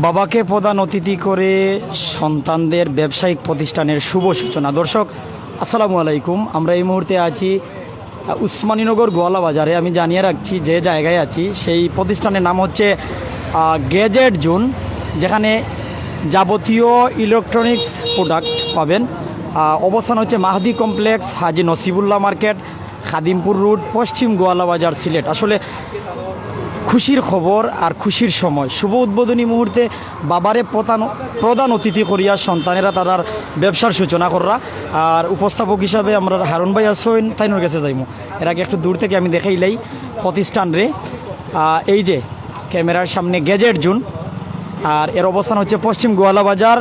বাবাকে প্রধান অতিথি করে সন্তানদের ব্যবসায়িক প্রতিষ্ঠানের শুভ সূচনা। দর্শক, আসসালামু আলাইকুম। আমরা এই মুহূর্তে আছি উসমানীনগর গোয়ালা বাজারে। আমি জানিয়ে রাখছি যে জায়গায় আছি, সেই প্রতিষ্ঠানের নাম হচ্ছে গেজেট জোন, যেখানে যাবতীয় ইলেকট্রনিক্স প্রোডাক্ট পাবেন। অবস্থান হচ্ছে Mahadi complex, Haji Nasibullah market, Khadimpur road পশ্চিম গোয়ালা বাজার সিলেট। আসলে খুশির খবর আর খুশির সময়। শুভ উদ্বোধনী মুহূর্তে বাবারে প্রধান প্রধান অতিথি করিয়া সন্তানেরা তাদের ব্যবসার সূচনা কররা। আর উপস্থাপক হিসাবে আমরা হারুন ভাই আসইন তাইনোর কাছে যাইমু। এর আগে একটু দূর থেকে আমি দেখাইলাই প্রতিষ্ঠান রে। এই যে ক্যামেরার সামনে গেজেট জুন। আর এর অবস্থান হচ্ছে পশ্চিম গোয়ালা বাজার,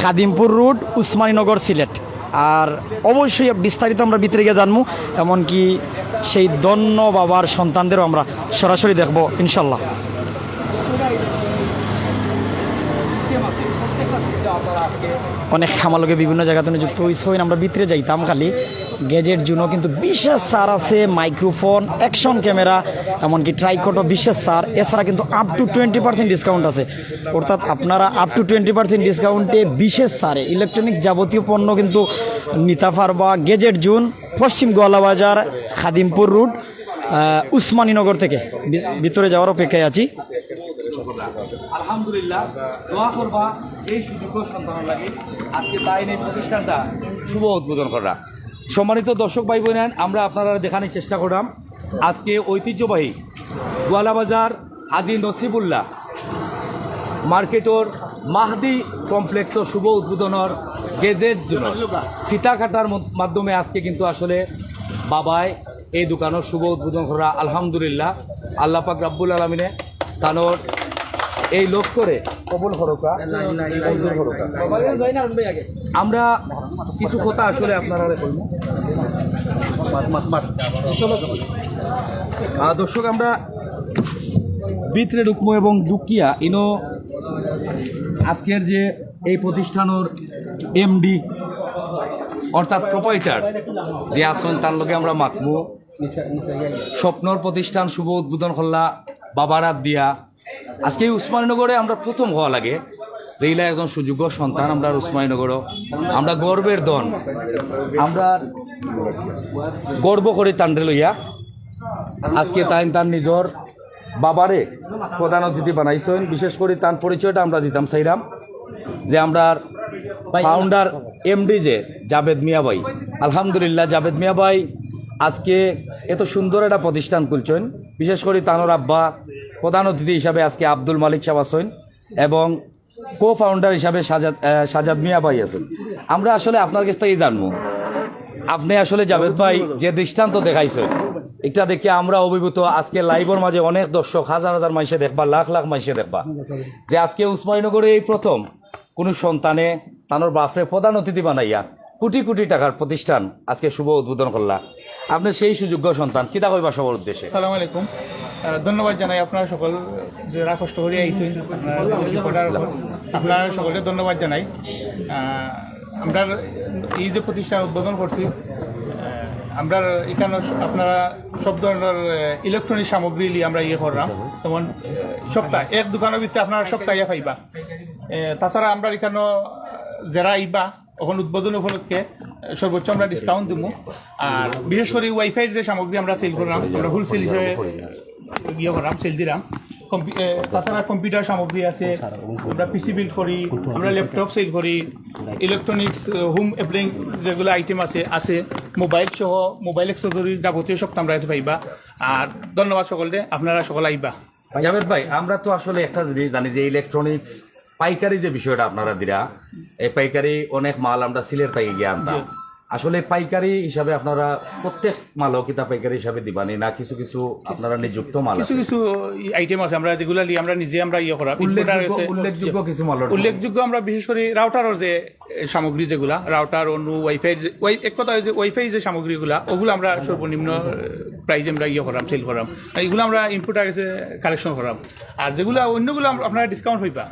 খাদিমপুর রোড, উসমানীনগর সিলেট। আর অবশ্যই বিস্তারিত আমরা ভিতরে গিয়ে জানব, এমনকি সেই দন্য বাবার সন্তানদেরও আমরা সরাসরি দেখব, ইনশাল্লাহ। অনেক খামালোকে বিভিন্ন জায়গাতে নিযুক্ত হয়েছে। হইন আমরা ভিতরে যাইতাম খালি। গেজেট জন্য কিন্তু বিশেষ সার আছে মাইক্রোফোন অ্যাকশন ক্যামেরা এমনকি ট্রাইকটো বিশেষ সার। এছাড়া কিন্তু up to twenty percent discount আছে। অর্থাৎ আপনারা আপ টু টোয়েন্টি পার্সেন্ট ডিসকাউন্টে বিশেষ সারে। ইলেকট্রনিক যাবতীয় পণ্য কিন্তু নিতে পারবা গেজেট জুন পশ্চিম গোয়ালাবাজার, খাদিমপুর রুট উসমানীনগর থেকে। ভিতরে যাওয়ার অপেক্ষায় আছি। আলহামদুলিল্লাহ, দোয়া করবা, এই সুযোগ্য লাগে। আজকে এই প্রতিষ্ঠানটা শুভ উদ্বোধন করা। সম্মানিত দর্শক ভাই বোনেন আমরা আপনারা দেখানোর চেষ্টা করলাম। আজকে ঐতিহ্যবাহী গোয়ালাবাজার হাজি নসিবুল্লাহ মার্কেটর মাহদি কমপ্লেক্সর শুভ উদ্বোধনের গেজেট জোন ফিতা কাটার মাধ্যমে আজকে কিন্তু আসলে বাবায় এই দোকানের শুভ উদ্বোধন করা। আলহামদুলিল্লাহ, আল্লাহ পাক রাব্বুল আলমিনে তানোর এই লোক করে কবল হরকা। হরকা। আমরা কিছু কথা আসলে আপনারা দর্শক আমরা ভিতরে ঢুকবো এবং দুকিয়া ইনো আজকের যে এই প্রতিষ্ঠানের এমডি অর্থাৎ প্রোপাইটার যে আসন তার লগে আমরা মাতমু। স্বপ্নর প্রতিষ্ঠান শুভ উদ্বোধন করলা বাবারাত দিয়া। আজকে উসমানীনগরে আমরা প্রথম হওয়া লাগে। যে ইলা একজন সুযোগ্য সন্তান আমরা উসমানীনগরও আমরা গর্বের দন আমরা গর্ব করি তান্ডে লইয়া। আজকে তাই তার নিজর বাবারে প্রধান অতিথি বানাইছেন। বিশেষ করে তার পরিচয়টা আমরা দিতাম সাইরাম যে আমরা ফাউন্ডার এমডি যে জাভেদ মিয়া ভাই। আলহামদুলিল্লাহ জাভেদ মিয়া ভাই আজকে এত সুন্দর একটা প্রতিষ্ঠান খুলছেন। বিশেষ করে তানোর আব্বা প্রধান অতিথি হিসাবে আজকে আব্দুল মালিক সাহেব আছেন এবং কো ফাউন্ডার হিসাবে সাজাদ সাজাদ মিয়া ভাই আছেন। আমরা আসলে আপনার কাছ থেকেই জানব। আপনি আসলে জাভেদ ভাই যে দৃষ্টান্ত দেখাইছেন, এটা দেখে আমরা অভিভূত। আজকে লাইভের মাঝে অনেক দর্শক, হাজার হাজার মাইসে দেখবা, লাখ লাখ মাইসে দেখবা। যে আজকে উসমানীনগরে এই প্রথম কোন সন্তানে তানোর বাপরে প্রধান অতিথি বানাইয়া কোটি কোটি টাকার প্রতিষ্ঠান আজকে শুভ উদ্বোধন করলা। আপনি সেই সুযোগ্য সন্তান, কিতা কইবা সবার উদ্দেশ্যে? সালাম আলাইকুম। ধন্যবাদ জানাই আপনারা সকল যারা কষ্ট করে আইছেন আপনারা সকলে ধন্যবাদ জানাই। আমরা এই যে প্রতিষ্ঠান উদ্বোধন করছি আমরা এখানে আপনারা সব ধরনের ইলেকট্রনিক সামগ্রী নিয়ে আমরা ইয়ে করলাম। যেমন সপ্তাহ, এক দোকানের ভিতরে আপনারা সপ্তাহ ইয়ে পাইবা তাছাড়া আমরা এখানে যারা আইবা এখন উদ্বোধন উপলক্ষে সর্বোচ্চ আমরা ডিসকাউন্ট দিব আর বিশেষ করে ওয়াইফাই যে সামগ্রী আমরা সেল করলাম, আমরা হোলসেল হিসেবে ইয়ে করলাম সেল দিলাম। তাছাড়া কম্পিউটার সামগ্রী আছে। আমরা পিসি বিল্ড করি আমরা ল্যাপটপ সেল করি ইলেকট্রনিক্স হোম অ্যাপ্লায়েন্স যেগুলো আইটেম আছে আছে। মোবাইল সহ মোবাইল এক্সেসরি যাবতীয় সব আমরা এসে পাইবা। আর ধন্যবাদ সকলকে আপনারা সকলে আইবা। জাভেদ ভাই আমরা তো আসলে একটা জিনিস জানি যে ইলেকট্রনিক্স পাইকারি যে বিষয়টা আপনারা দিরা এই পাইকারি অনেক মাল আমরা সিলেট পাই গিয়ে আনতাম। আসলে পাইকারি হিসাবে আপনারা প্রত্যেক মালও কিতা পাইকারি হিসাবে দিবানি না কিছু কিছু আপনারা নিযুক্ত মাল কিছু কিছু আইটেম আছে আমরা যেগুলো আমরা নিজে আমরা ইয়ে করা। উল্লেখযোগ্য কিছু মালের উল্লেখযোগ্য আমরা বিশেষ করে রাউটারের যে সামগ্রী যেগুলা রাউটার অন্য ওয়াইফাই যে- ওয়াই এক কথা যে ওয়াইফাই যে সামগ্রীগুলা ওগুলো আমরা সর্বনিম্ন প্রাইজে আমরা ইয়ে করাম সেল করাম। এগুলো আমরা ইনপুট আগে কালেকশন করাম। আর যেগুলো অন্যগুলো আপনারা ডিসকাউন্ট হইবা।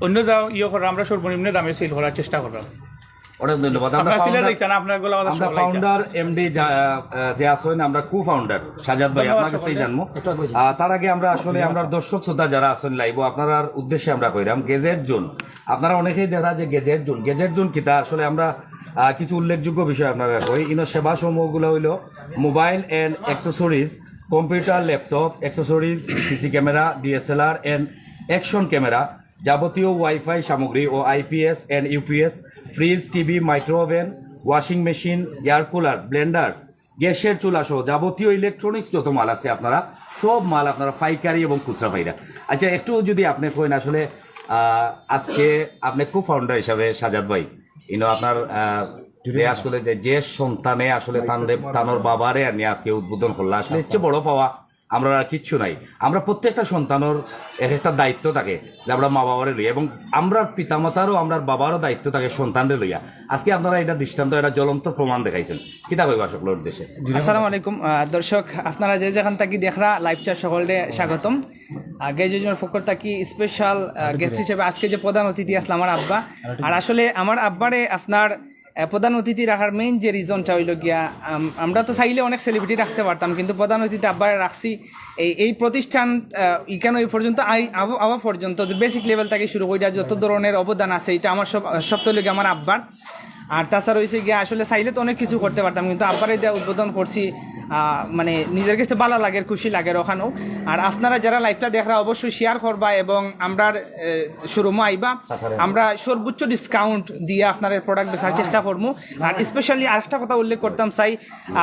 অন্য যা ইয়ে করা আমরা সর্বনিম্ন দামে সেল করার চেষ্টা করাম। অনেক ধন্যবাদ আমরা সিলেট founder- দেখতেন আপনার গোলা আমরা ফাউন্ডার এমডি আমরা কো ফাউন্ডার সাজাদ ভাই আপনার কাছে সকলকে। জানব। তার আগে আমরা আসলে আমরা দর্শক শ্রোতা যারা আছেন লাইভ আপনার উদ্দেশ্যে আমরা কইরাম গেজেট জোন আপনারা অনেকেই দেখা যে গেজেট জোন গেজেট জোন কিতা আসলে আমরা কিছু উল্লেখযোগ্য বিষয় আপনারা কই। ইনো সেবা সমূহগুলো হইল mobile and accessories computer laptop accessories CC camera DSLR and action camera যাবতীয় ওয়াইফাই সামগ্রী ও IPS and UPS fridge TV microwave washing machine air cooler blender গ্যাসের চুলা সহ যাবতীয় ইলেকট্রনিক্স যত মাল আছে আপনারা সব মাল আপনারা পাইকারি এবং খুচরা পাইরা। আচ্ছা একটু যদি আপনি কইন আসলে আহ, আজকে আপনি কো ফাউন্ডার হিসাবে সাজাদ ভাই ইনো আপনার আসলে যে- সন্তানে আসলে তানরে তানোর বাবারে আজকে উদ্বোধন করল আসলে হচ্ছে বড় পাওয়া। আমরা আর কিচ্ছু নাই। আমরা প্রত্যেকটা সন্তানের এক একটা দায়িত্ব থাকে যে আমরা মা বাবারে লইয়া এবং আমরা পিতামাতারও আমরা বাবারও দায়িত্ব থাকে সন্তানদের লইয়া। আজকে আপনারা এটা দৃষ্টান্ত, এটা জ্বলন্ত প্রমাণ দেখাইছেন। কিতা কইবা সকলের উদ্দেশ্যে। আসসালামু আলাইকুম দর্শক, আপনারা যে যেখান থাকি দেখরা লাইভটা সকলকে স্বাগতম। গেজেজনের পক্ষ থাকি স্পেশাল গেস্ট হিসেবে আজকে যে প্রধান অতিথি আসলে আমার আব্বা। আর আসলে আমার আব্বারে আপনার প্রধান অতিথি রাখার মেইন যে রিজনটা হইল গিয়া আমরা তো চাইলে অনেক সেলিব্রিটি রাখতে পারতাম, কিন্তু প্রধান অতিথি আবার রাখছি। এই এই প্রতিষ্ঠান ইকানো এই পর্যন্ত আই আবার পর্যন্ত বেসিক লেভেল থেকে শুরু করে যত ধরনের অবদান আছে, এটা আমার সব তো আমার আব্বার। আর তাছাড়া হয়েছে গিয়ে আসলে চাইলে তো অনেক কিছু করতে পারতাম কিন্তু আব্বারে দেওয়া উদ্বোধন করছি মানে নিজের কাছে ভালো লাগে খুশি লাগে ওখানেও আর আপনারা যারা লাইভটা দেখরা অবশ্যই শেয়ার করবা এবং আমরা শোরুমও আইবা। আমরা সর্বোচ্চ ডিসকাউন্ট দিয়ে আপনার প্রোডাক্ট বেচার চেষ্টা করব আর স্পেশালি আরেকটা কথা উল্লেখ করতাম চাই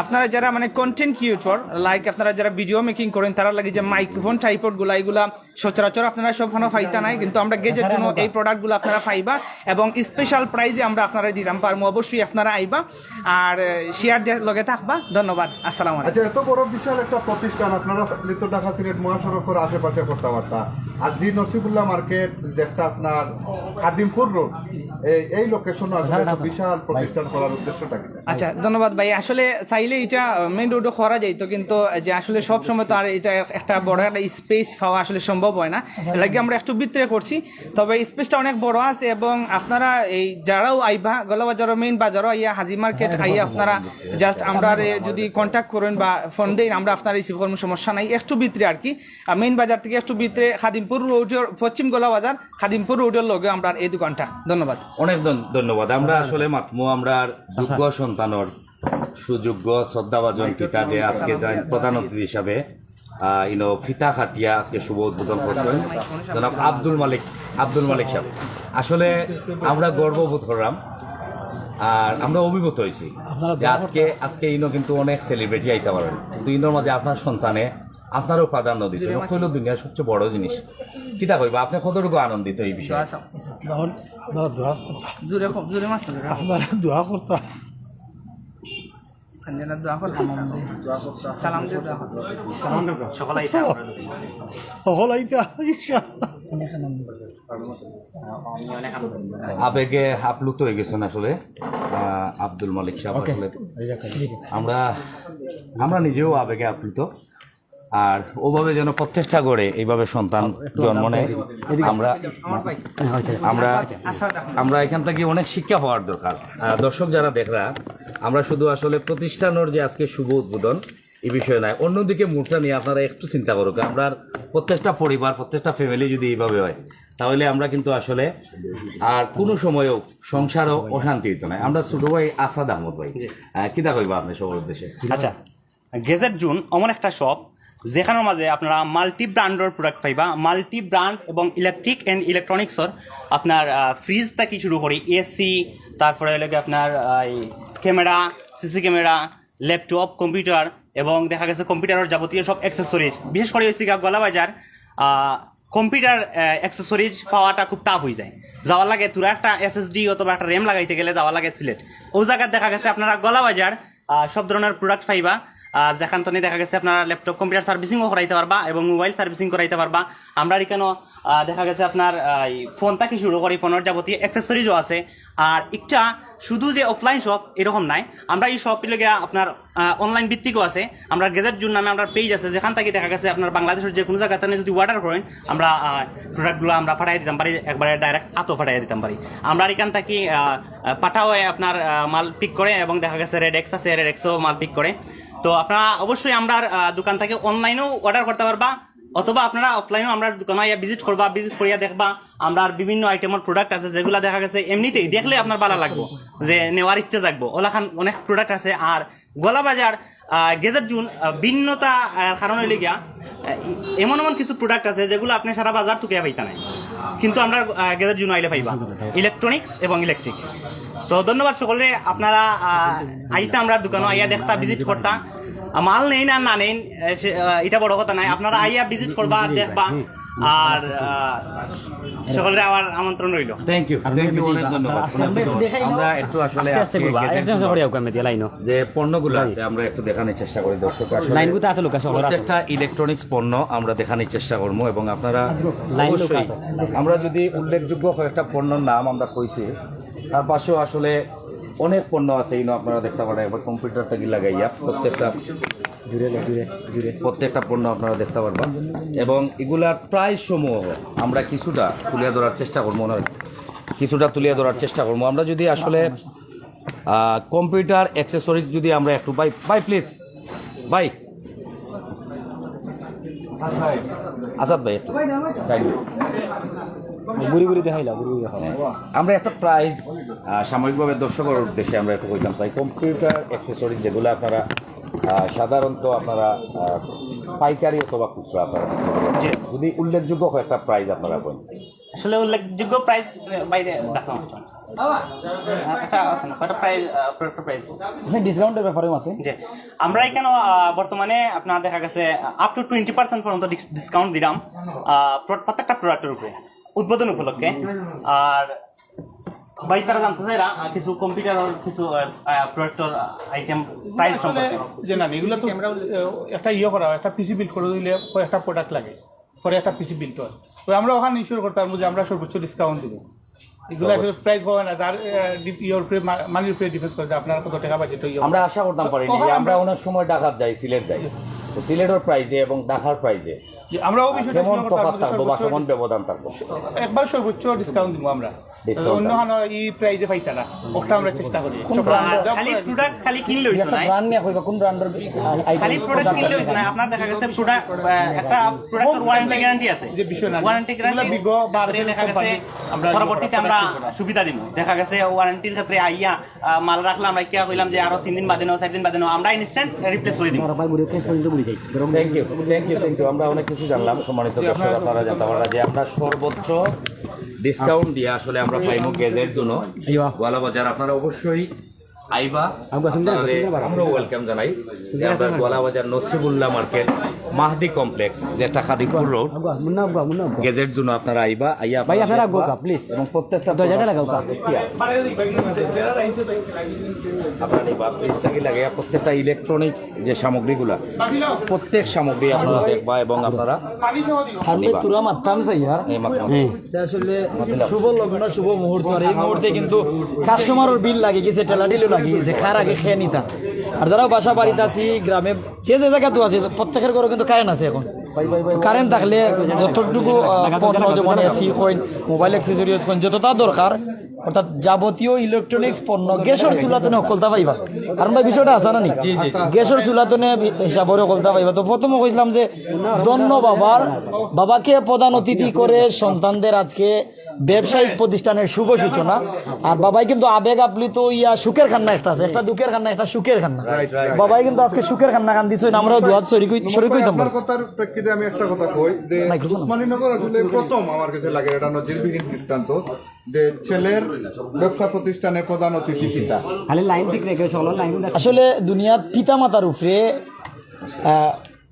আপনারা যারা মানে কন্টেন্ট ক্রিয়েটর লাইক আপনারা যারা ভিডিও মেকিং করেন তারা লাগে যে মাইক্রোফোন টাইপডগুলা এগুলা সচরাচর আপনারা সবখানে ফাইতা নাই কিন্তু আমরা গেজের জন্য এই প্রোডাক্টগুলো আপনারা পাইবা এবং স্পেশাল প্রাইজে আমরা আপনারা দিতাম পারব অবশ্যই আপনারা আইবা আর শেয়ার দিয়ে লগে থাকবা। ধন্যবাদ। আসসালামু আলাইকুম। আচ্ছা এত বড় বিশাল একটা প্রতিষ্ঠান আপনারা লিত ঢাকা সিলেট মহাসড়কের আশেপাশে কথাবার্তা। আর জি নসিবুল্লাহ মার্কেট যেটা আপনার খাদিমপুর রোড এই- এই লোকেশন বিশাল প্রতিষ্ঠান করার উদ্দেশ্যটা কি? আচ্ছা ধন্যবাদ ভাই। আসলে চাইলে এটা মেইন রোডও করা যাইতো কিন্তু যে আসলে সব সময় তো আর এটা একটা বড় একটা স্পেস পাওয়া আসলে সম্ভব হয় না। লাগে আমরা একটু ভিতরে করছি। তবে স্পেসটা অনেক বড় আছে এবং আপনারা এই যারাও আইবা গলাবাজার মেইন বাজারও আইয়া হাজি মার্কেট আইয়া আপনারা জাস্ট আমরা যদি কন্ট্যাক্ট করেন বা ফোন দেন আমরা আপনার রিসিভ করব সমস্যা নাই। একটু ভিতরে আর কি। মেইন বাজার থেকে একটু ভিতরে খাদিমপুর রোডের পশ্চিম গোলাবাজার খাদিমপুর রোডের লগে আমরা এই দোকানটা। ধন্যবাদ। অনেক ধন্যবাদ। আমরা আসলে মাতমু আমরা যোগ্য সন্তানর সুযোগ্য শ্রদ্ধাভাজন পিতা যে আজকে যাই প্রধান অতিথি হিসাবে আহ, ইনো ফিতা খাটিয়া আজকে শুভ উদ্বোধন করছেন জনাব আব্দুল মালিক আব্দুল মালিক সাহেব। আসলে আমরা গর্ববোধ করলাম আর আমরা অভিভূত হয়েছি। আজকে আজকে ইনো কিন্তু অনেক সেলিব্রিটি আইতে পারেন কিন্তু ইনোর মাঝে আপনার সন্তানে আপনারও প্রাধান্য দিচ্ছে হইল দুনিয়ার সবচেয়ে বড় জিনিস। কি কিতা কইবা? আপনি কতটুকু আনন্দিত এই বিষয়ে? তখন আপনারা দোয়া জোরে জোরে মাত্র আপনারা সকল আইতা ইনশাআল্লাহ। আবেগে আপ্লুত হয়ে গেছেন আসলে আব্দুল মালিক সাহেব আসলে। আমরা আমরা নিজেও আবেগে আপ্লুত আর ওভাবে যেন প্রত্যেকটা করে এইভাবে সন্তান জন্ম নেয় আমরা আমরা আমরা এখান থেকে অনেক শিক্ষা পাওয়ার দরকার। দর্শক যারা দেখরা আমরা শুধু আসলে প্রতিষ্ঠানের যে আজকে শুভ উদ্বোধন এই বিষয়ে নয় অন্যদিকে মুডটা নিয়ে আপনারা একটু চিন্তা করুক আমরা প্রত্যেকটা পরিবার প্রত্যেকটা ফ্যামিলি যদি এইভাবে হয় তাহলে আমরা কিন্তু আসলে আর কোনো সময়ও সংসারও অশান্তি হইতো না আমরা ছোট ভাই আসাদ আহমদ ভাই। আহ, কিতা কইবা আপনি সবার উদ্দেশ্যে? আচ্ছা। গেজেট জুন এমন একটা শপ যেখানের মাঝে আপনারা মাল্টি ব্র্যান্ডের প্রোডাক্ট পাইবা মাল্টি ব্র্যান্ড এবং ইলেকট্রিক এন্ড ইলেকট্রনিক্সর আপনার ফ্রিজ থেকে শুরু করি এসি তারপরে আপনার camera CC camera laptop computer এবং দেখা গেছে কম্পিউটারের যাবতীয় সব অ্যাক্সেসরিজ বিশেষ করে হচ্ছে গিয়া গলাবাজার কম্পিউটার অ্যাক্সেসরিজ পাওয়াটা খুব টাফ হয়ে যায়। যাওয়ার লাগে তোরা একটা এসএসডি অথবা একটা র্যাম লাগাইতে গেলে যাওয়া লাগে সিলেট। ও জায়গায় দেখা গেছে আপনারা গলাবাজার আহ, সব ধরনের প্রোডাক্ট পাইবা যেখান থেকে দেখা গেছে আপনারা ল্যাপটপ কম্পিউটার সার্ভিসিংও করাইতে পারবা এবং মোবাইল সার্ভিসিং করাইতে পারবা। আমরা এখানে দেখা গেছে আপনার ফোন থেকে শুরু করে ফোনের যাবতীয় অ্যাক্সেসরিজও আছে। আর একটা, শুধু যে অফলাইন শপ এরকম নাই। আমরা এই শপ লগে আপনার অনলাইন ভিত্তিকও আছে। আমরা গেজেট জুন নামে আমরা পেজ আছে, যেখান থেকে দেখা গেছে আপনার বাংলাদেশের যে কোনো জায়গাতে যদি অর্ডার করেন, আমরা প্রোডাক্টগুলো আমরা পাঠিয়ে দিতাম পারি, একবারে ডাইরেক্ট আতো পাঠিয়ে দিতাম পারি। আমরা এখান থেকে পাঠাও আপনার মাল পিক করে এবং দেখা গেছে রেড এক্স আছে রেড এক্সও মাল পিক করে। তো আপনারা অবশ্যই আমরা দোকান থেকে অনলাইনেও অর্ডার করতে পারবা। অথবা আপনারা অফলাইনেও আমরা দোকানে আইয়া ভিজিট করবা ভিজিট করিয়া দেখবা, আমরা বিভিন্ন আইটেমের প্রোডাক্ট আছে যেগুলো দেখা গেছে, এমনিতেই দেখলে আপনার ভালো লাগবো, যে নেওয়ার ইচ্ছে জাগবো। ওলাখান অনেক প্রোডাক্ট আছে, আর গলা বাজার গেজেট জুন ভিন্নতা কারণ হইলে গিয়া এমন এমন কিছু প্রোডাক্ট আছে যেগুলো আপনি সারা বাজার টুকিয়া পাইতা নাই। কিন্তু আমরা গেজেট জুন আইলে পাইবা। ইলেকট্রনিক্স এবং ইলেকট্রিক তো ধন্যবাদ সকলে আপনারা আইতা আমরা দোকানে আইয়া দেখতা ভিজিট করতা। মাল নেই না না নেই এটা বড় কথা নাই। আপনারা আইয়া ভিজিট করবা দেখবা। আর সকলের আবার আমন্ত্রণ রইল। থ্যাংক ইউ থ্যাংক ইউ অনেক ধন্যবাদ। আমরা একটু আসলে গেজেট যে পণ্যগুলো আছে আমরা একটু দেখানোর চেষ্টা করি দর্শক। আসলে প্রত্যেকটা ইলেকট্রনিক্স পণ্য আমরা দেখানোর চেষ্টা করব এবং আপনারা অবশ্যই আমরা যদি উল্লেখযোগ্য কয়েকটা পণ্যর নাম আমরা কইছি তার পাশেও আসলে অনেক পণ্য আছে এই আপনারা দেখতে পারেন একবার কম্পিউটার থেকে লাগাইয়া প্রত্যেকটা জুড়ে জুড়ে জুড়ে। প্রত্যেকটা পণ্য আপনারা দেখতে পারবেন। এবং এগুলার প্রায় সমূহ আমরা কিছুটা তুলে ধরার চেষ্টা করব মনে হয় কিছুটা তুলে ধরার চেষ্টা করব। আমরা যদি আসলে কম্পিউটার অ্যাক্সেসরিজ যদি আমরা একটু bye bye please bye. Asad ভাই একটু। বুড়ি বুড়ি দেখাইলা বুড়ি বুড়ি আমরা একটা প্রাইজ সাময়িকভাবে দর্শকের উদ্দেশ্যে আমরা একটু কইতাম চাই কম্পিউটার অ্যাক্সেসরিজ যেগুলো আপনারা সাধারণত আপনারা পাইকারি অথবা খুচরা আপনারা। যদি উল্লেখযোগ্য কয়েকটা প্রাইজ আপনারা বলেন। আসলে উল্লেখযোগ্য প্রাইস বাইরে দেখানো হচ্ছে না। একটা আছে না, কয়টা প্রাইস প্রোডাক্টের প্রাইস ডিসকাউন্টের ব্যাপারেও আছে। যে আমরা এখানে বর্তমানে আপনার দেখা গেছে আপ টু টোয়েন্টি পার্সেন্ট পর্যন্ত ডিসকাউন্ট দিলাম আহ, প্রত্যেকটা প্রোডাক্টের উপরে। উদ্বোধন উপলক্ষে। আর বাই তারা জানতে চাই কিছু কম্পিউটার কিছু প্রোডাক্টের আইটেম প্রাইস সম্পর্কে। যে না এগুলো তো একটা ইয়ে করা একটা পিসি বিল্ড করে দিলে একটা প্রোডাক্ট লাগে পরে একটা পিসি বিল্ড হয়। তো আমরা ওখানে ইনশিওর করতাম যে আমরা সর্বোচ্চ ডিসকাউন্ট দিব। এগুলো আসলে প্রাইস পাবে না যার ইয়োর উপরে মানির উপরে ডিফেন্স করে আপনার কত টাকা বাজেট আমরা আশা করতাম পারিনি যে আমরা অনেক সময় ডাকাত যাই সিলেট যাই। সিলেটের প্রাইজে এবং ঢাকার প্রাইজে আমরা ওই বিষয়টা কেমন তফাৎ থাকব? বা সর্বোচ্চ কেমন ব্যবধান থাকব? একবার সর্বোচ্চ ডিসকাউন্ট দিব আমরা। অন্য হানো এই প্রাইজে পাইতা না ওটা আমরা চেষ্টা করি। খালি প্রোডাক্ট খালি কিনলে হইতো না ব্র্যান্ড নিয়ে কইবা কোন ব্র্যান্ডের খালি প্রোডাক্ট কিনলে হইতো না। আপনার দেখা গেছে প্রোডাক্ট একটা প্রোডাক্টের ওয়ারেন্টি গ্যারান্টি আছে। যে বিষয় না, ওয়ারেন্টি গ্যারান্টি এগুলা বিগো বা দেখা গেছে আমরা পরবর্তীতে আমরা সুবিধা দিব। দেখা গেছে ওয়ারেন্টির ক্ষেত্রে আইয়া মাল রাখলাম আমরা কিয়া কইলাম যে আরও তিন দিন বাদে নাও চার দিন বাদে নাও আমরা ইনস্ট্যান্ট রিপ্লেস করে দিব। Thank you thank you thank you আমরা অনেক কিছু জানলাম সম্মানিত দর্শক আপনারা জানতে পারা যে আমরা সর্বোচ্চ ডিসকাউন্ট দিয়ে আসলে আমরা পাইমু গ্যাজের জন্য বাজার আপনারা অবশ্যই আইবা। আমরাও ওয়েলকাম জানাই যে আমরা গোয়ালা নসিবুল্লাহ মার্কেট মাহদি কমপ্লেক্স যেটা খাদিপুর রোড গেজের জন্য আপনারা আইবা আইয়া ভাই আপনারা প্লিজ এবং প্রত্যেকটা দরজাটা লাগাও আপনারা নিবা ফ্রিজ থেকে লাগে প্রত্যেকটা ইলেকট্রনিক্স যে সামগ্রীগুলা প্রত্যেক সামগ্রী আপনারা দেখবা এবং আপনারা চাই আসলে শুভ লগ্ন শুভ মুহূর্ত। আর এই মুহূর্তে কিন্তু কাস্টমারের বিল লাগে গেছে টেলা ডিলও লাগে গেছে খার আগে খেয়ে নিতা। আর যারা বাসা বাড়িতে আছি গ্রামে যে যে জায়গা তো আছে প্রত্যেকের ঘরে কিন্তু কারেন্ট আছে এখন। কারেন্ট থাকলে যতটুকু পণ্য যেমন AC coin mobile accessories coin যতটা দরকার অর্থাৎ যাবতীয় ইলেকট্রনিক্স পণ্য গ্যাসের চুলাতে সকলতা পাইবা। কারণ ভাই বিষয়টা আছে না নি? গ্যাসের চুলাতে হিসাবে সকলতা পাইবা। তো প্রথমে কইছিলাম যে ধন্য বাবার বাবাকে প্রধান অতিথি করে সন্তানদের আজকে ব্যবসায়িক প্রতিষ্ঠানের শুভ সূচনা। আর বাবাই কিন্তু আবেগ আপ্লিত ইয়া সুখের খান্না একটা আছে। একটা দুঃখের খান্না একটা সুখের খান্না। বাবাই কিন্তু আজকে সুখের খান্না কান দিছে আমরাও দুহাত শরীর শরীর কইতাম আপনার কথার প্রেক্ষিতে আমি একটা কথা কই যে উসমানীনগর আসলে প্রথম আমার কাছে লাগে এটা নজিরবিহীন দৃষ্টান্ত যে ছেলের ব্যবসা প্রতিষ্ঠানে প্রধান অতিথি পিতা। আসলে দুনিয়ার পিতা মাতার উপরে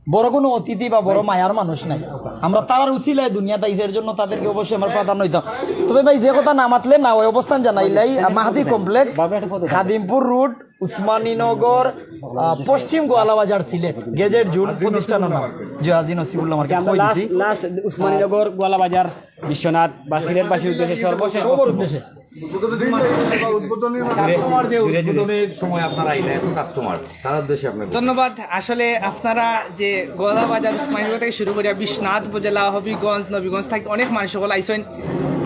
বড় কোনো অতিথি বা বড় মায়ার মানুষ নাই। আমরা তারার উচিলায় দুনিয়া তাইছে এর জন্য তাদেরকে অবশ্যই আমার প্রাধান্য দিতাম তবে ভাই যে কথা না মাতলে না ওই অবস্থান জানাইলাই মাহাদি কমপ্লেক্স খাদিমপুর রোড উসমানীনগর পশ্চিম গোয়ালাবাজার সিলেট গেজেট জুন প্রতিষ্ঠানের নাম। জহাজি নসিবুল্লাহ মার্কেট কই দিছি। লাস্ট উসমানীনগর গোয়ালাবাজার বিশ্বনাথ বা সিলেটবাসীর উদ্দেশ্যে সর্বশেষ উদ্দেশ্যে। উদ্দেশ্যে আপনি ধন্যবাদ। আসলে আপনারা যে গোয়ালাবাজার উসমানীনগর থেকে শুরু করিয়া বিশ্বনাথ উপজেলা হবিগঞ্জ নবীগঞ্জ থেকে অনেক মানুষ সকল আইসেন।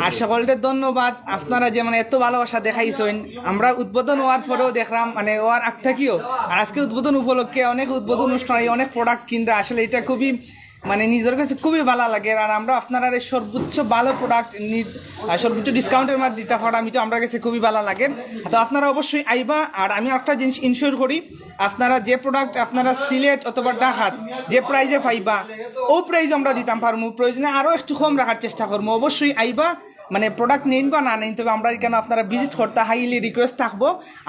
আর সকলকে ধন্যবাদ। আপনারা যে মানে এত ভালোবাসা দেখাইছেন আমরা উদ্বোধন হওয়ার পরেও দেখলাম মানে হওয়ার আগ থেকেও আর আজকে উদ্বোধন উপলক্ষে অনেক উদ্বোধন অনুষ্ঠান অনেক প্রোডাক্ট কিনতে আসলে এটা খুবই মানে নিজের কাছে খুবই ভালো লাগে। আর আমরা আপনারা এই সর্বোচ্চ ভালো প্রোডাক্ট সর্বোচ্চ ডিসকাউন্টের মাধ্যমে দিতে পারা, আমি তো আমার কাছে খুবই ভালো লাগে। তো আপনারা অবশ্যই আইবা, আর আমি একটা জিনিস ইনশিওর করি, আপনারা যে প্রোডাক্ট আপনারা সিলেট অথবা ডাহাত যে প্রাইজে পাইবা, ও প্রাইজ আমরা দিতাম পারব প্রয়োজনে আরও একটু কম রাখার চেষ্টা করব অবশ্যই আইবা মানে প্রোডাক্ট নিন বা না নেন তবে আমরা এখানে আপনারা ভিজিট করতে হাইলি রিকোয়েস্ট থাকব।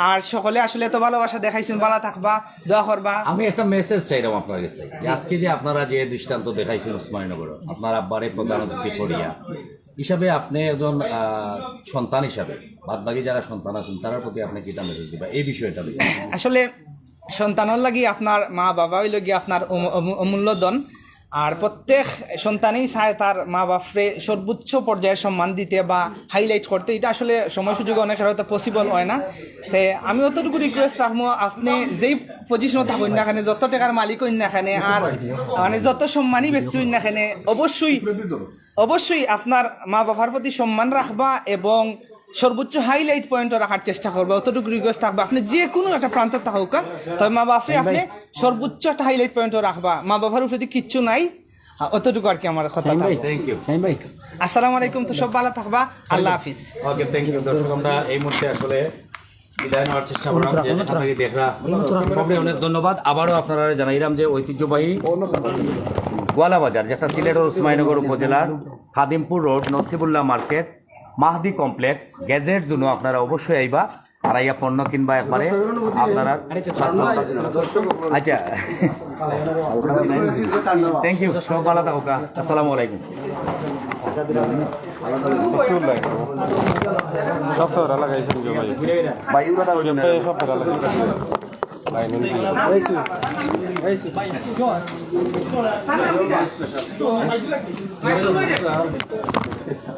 আর সকলে আসলে এত ভালোবাসা দেখাইছেন ভালো থাকবা দোয়া করবা। আমি একটা মেসেজ চাইলাম আপনার কাছে আজকে যে আপনারা যে দৃষ্টান্ত দেখাইছেন উসমানীনগর আপনার আব্বারে প্রধান অতিথি করিয়া হিসাবে আপনি একজন সন্তান হিসাবে বাদ বাকি যারা সন্তান আছেন তার প্রতি আপনি কিটা মেসেজ দিবা এই বিষয়টা আসলে সন্তানের লাগি আপনার মা বাবা হইল গিয়ে আপনার অমূ- অমূ- অমূল্য ধন। আর প্রত্যেক সন্তানেই চায় তার মা বাপরে সর্বোচ্চ পর্যায়ে সম্মান দিতে বা হাইলাইট করতে। এটা আসলে সময় সুযোগ অনেক হয়তো পসিবল হয় না। তে আমি অতটুকু রিকোয়েস্ট রাখব, আপনি যেই পজিশনে থাকুন না এখানে যত টাকার মালিক হইন না এখানে আর মানে যত সম্মানী ব্যক্তি হইন না এখানে অবশ্যই অবশ্যই আপনার মা বাবার প্রতি সম্মান রাখবা এবং সর্বোচ্চ হাইলাইট পয়েন্ট রাখার চেষ্টা করবে। অতটুকু রিকোয়েস্ট থাকবে। আপনি যে কোনো একটা প্রান্ত থাকুক তবে মা বাপরে আপনি সর্বোচ্চ একটা হাইলাইট পয়েন্ট রাখবা। মা বাবার উপরে কিচ্ছু নাই অতটুকু আর কি আমার কথা থাকবে। থ্যাংক ইউ আসসালামু আলাইকুম তো সব ভালো থাকবা? আল্লাহ হাফিজ। ওকে থ্যাংক ইউ দর্শক। আমরা এই মুহূর্তে আসলে বিদায় নেওয়ার চেষ্টা করলাম যে যেখান থেকে দেখরা সবাই অনেক ধন্যবাদ। আবারও আপনারা জানাইলাম যে ঐতিহ্যবাহী গোয়ালাবাজার যেটা সিলেটের উসমাইনগর উপজেলার Khadimpur road Nasibullah market. Mahdi complex gadget জন্য আপনারা অবশ্যই আইবা আড়াইয়া পণ্য কিনবা একবারে। আপনারা আচ্ছা থ্যাংক ইউ সব ভালো থাকো আসসালামু আলাইকুম। Thank you.